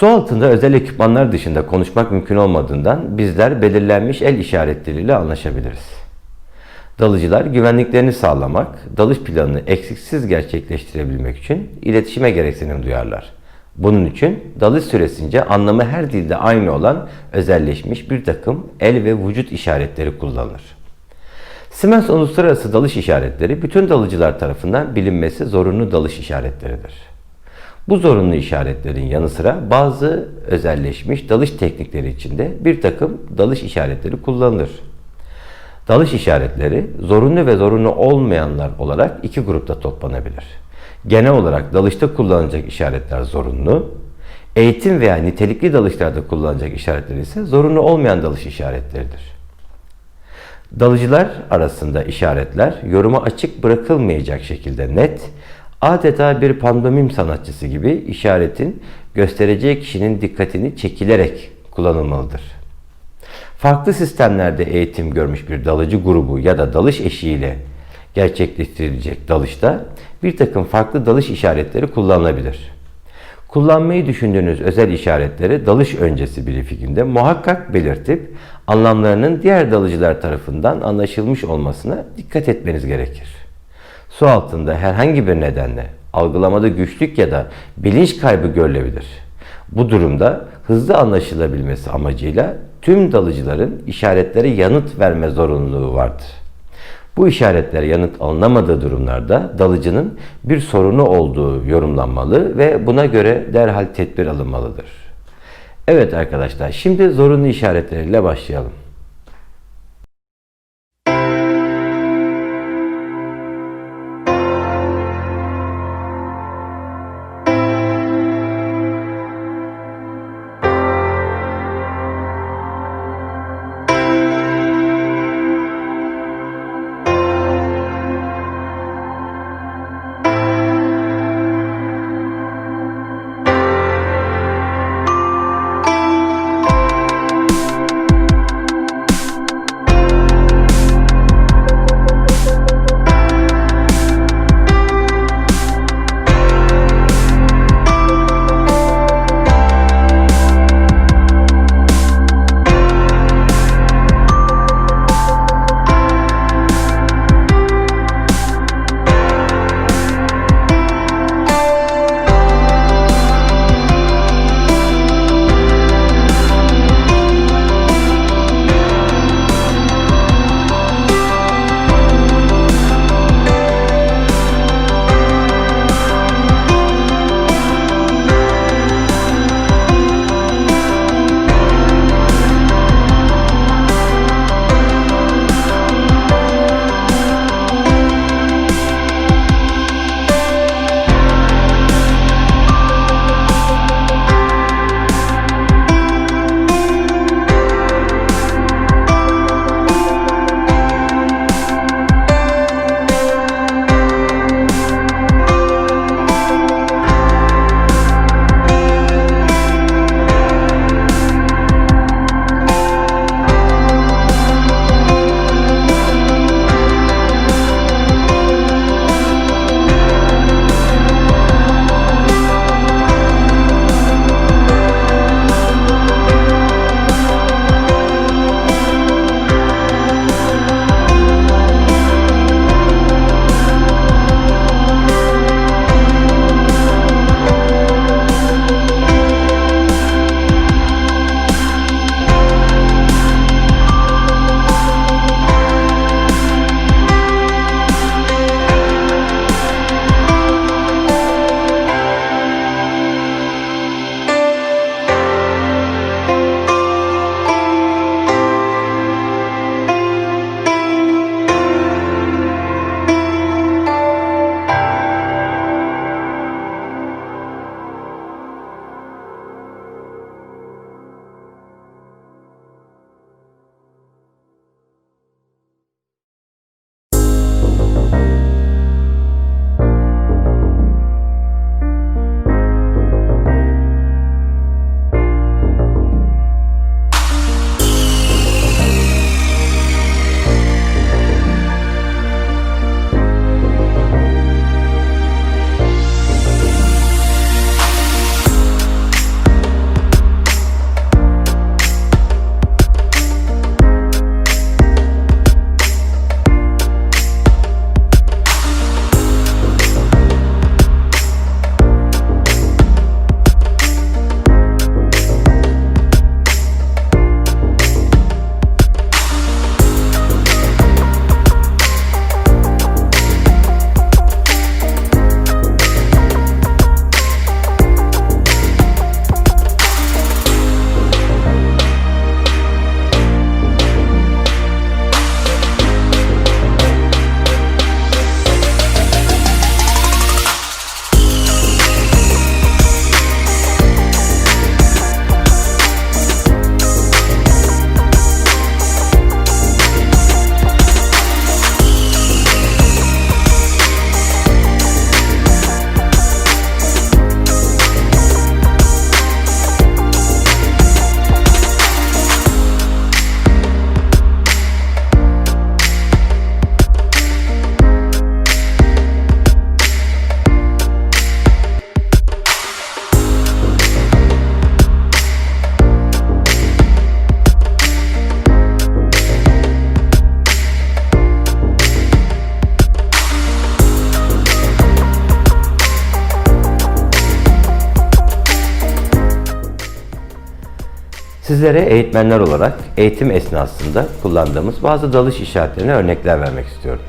Su altında özel ekipmanlar dışında konuşmak mümkün olmadığından bizler belirlenmiş el işaretleriyle anlaşabiliriz. Dalıcılar güvenliklerini sağlamak, dalış planını eksiksiz gerçekleştirebilmek için iletişime gereksinim duyarlar. Bunun için dalış süresince anlamı her dilde aynı olan özelleşmiş bir takım el ve vücut işaretleri kullanılır. Siemens Uluslararası Dalış İşaretleri bütün dalıcılar tarafından bilinmesi zorunlu dalış işaretleridir. Bu zorunlu işaretlerin yanı sıra bazı özelleşmiş dalış teknikleri içinde bir takım dalış işaretleri kullanılır. Dalış işaretleri zorunlu ve zorunlu olmayanlar olarak iki grupta toplanabilir. Genel olarak dalışta kullanılacak işaretler zorunlu, eğitim veya nitelikli dalışlarda kullanılacak işaretler ise zorunlu olmayan dalış işaretleridir. Dalıcılar arasında işaretler yoruma açık bırakılmayacak şekilde net, adeta bir pandomim sanatçısı gibi işaretin göstereceği kişinin dikkatini çekilerek kullanılmalıdır. Farklı sistemlerde eğitim görmüş bir dalıcı grubu ya da dalış eşiğiyle gerçekleştirilecek dalışta bir takım farklı dalış işaretleri kullanılabilir. Kullanmayı düşündüğünüz özel işaretleri dalış öncesi briefinginde muhakkak belirtip anlamlarının diğer dalıcılar tarafından anlaşılmış olmasına dikkat etmeniz gerekir. Su altında herhangi bir nedenle algılamada güçlük ya da bilinç kaybı görülebilir. Bu durumda hızlı anlaşılabilmesi amacıyla tüm dalıcıların işaretlere yanıt verme zorunluluğu vardır. Bu işaretlere yanıt alınamadığı durumlarda dalıcının bir sorunu olduğu yorumlanmalı ve buna göre derhal tedbir alınmalıdır. Evet arkadaşlar şimdi zorunlu işaretleriyle başlayalım. Sizlere eğitmenler olarak eğitim esnasında kullandığımız bazı dalış işaretlerine örnekler vermek istiyorum.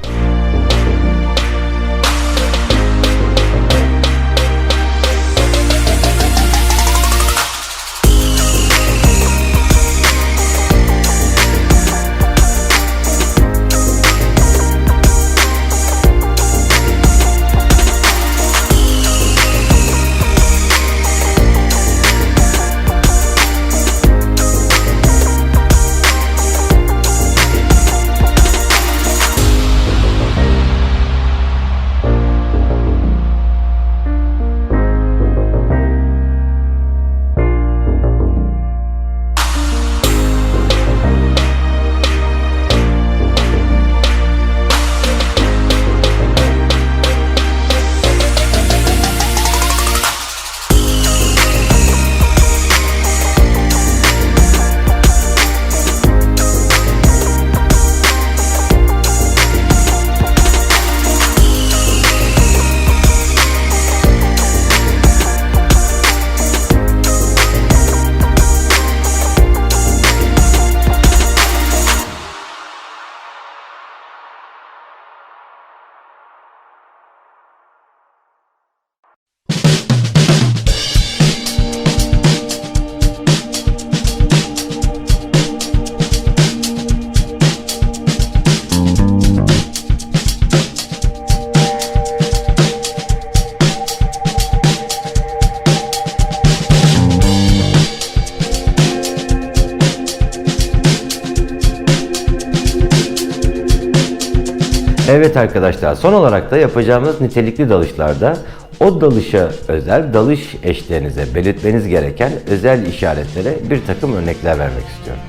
Evet arkadaşlar son olarak da yapacağımız nitelikli dalışlarda o dalışa özel dalış eşlerinize belirtmeniz gereken özel işaretlere bir takım örnekler vermek istiyorum.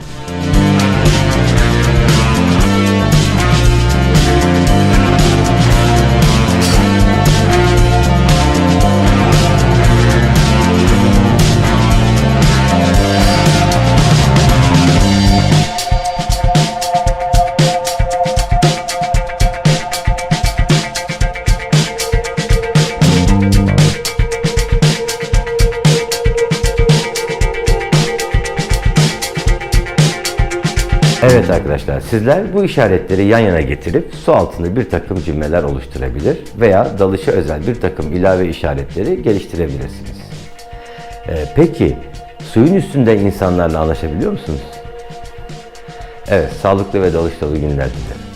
Arkadaşlar sizler bu işaretleri yan yana getirip su altında bir takım cümleler oluşturabilir veya dalışa özel bir takım ilave işaretleri geliştirebilirsiniz. Ee, peki suyun üstünde insanlarla anlaşabiliyor musunuz? Evet sağlıklı ve dalış dolu günler dilerim.